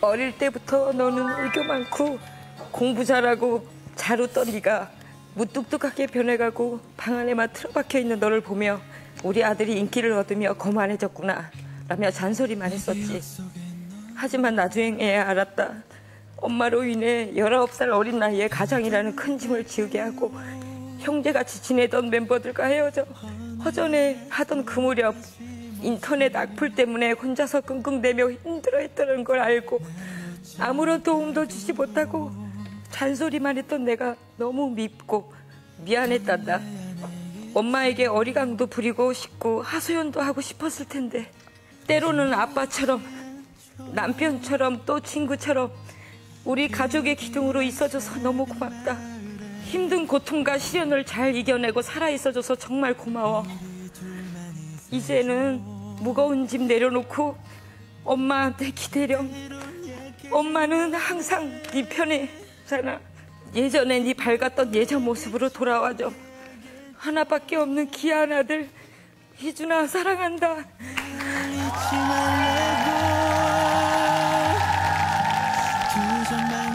어릴 때부터 너는 애교 많고 공부 잘하고 잘 웃던 네가 무뚝뚝하게 변해가고 방 안에만 틀어박혀 있는 너를 보며 우리 아들이 인기를 얻으며 거만해졌구나 라며 잔소리만 했었지. 하지만 나중에 알았다. 엄마로 인해 19살 어린 나이에 가장이라는 큰 짐을 지우게 하고 형제같이 지내던 멤버들과 헤어져 허전해 하던 그 무렵 인터넷 악플 때문에 혼자서 끙끙대며 힘들어했다는 걸 알고 아무런 도움도 주지 못하고 잔소리만 했던 내가 너무 밉고 미안했단다. 엄마에게 어리광도 부리고 싶고 하소연도 하고 싶었을 텐데 때로는 아빠처럼 남편처럼 또 친구처럼 우리 가족의 기둥으로 있어줘서 너무 고맙다. 힘든 고통과 시련을 잘 이겨내고 살아 있어줘서 정말 고마워. 이제는 무거운 짐 내려놓고 엄마한테 기대렴. 엄마는 항상 네 편에 있잖아. 예전에 네 밝았던 예전 모습으로 돌아와줘. 하나밖에 없는 귀한 아들 희준아 사랑한다. 잊지 말고 두손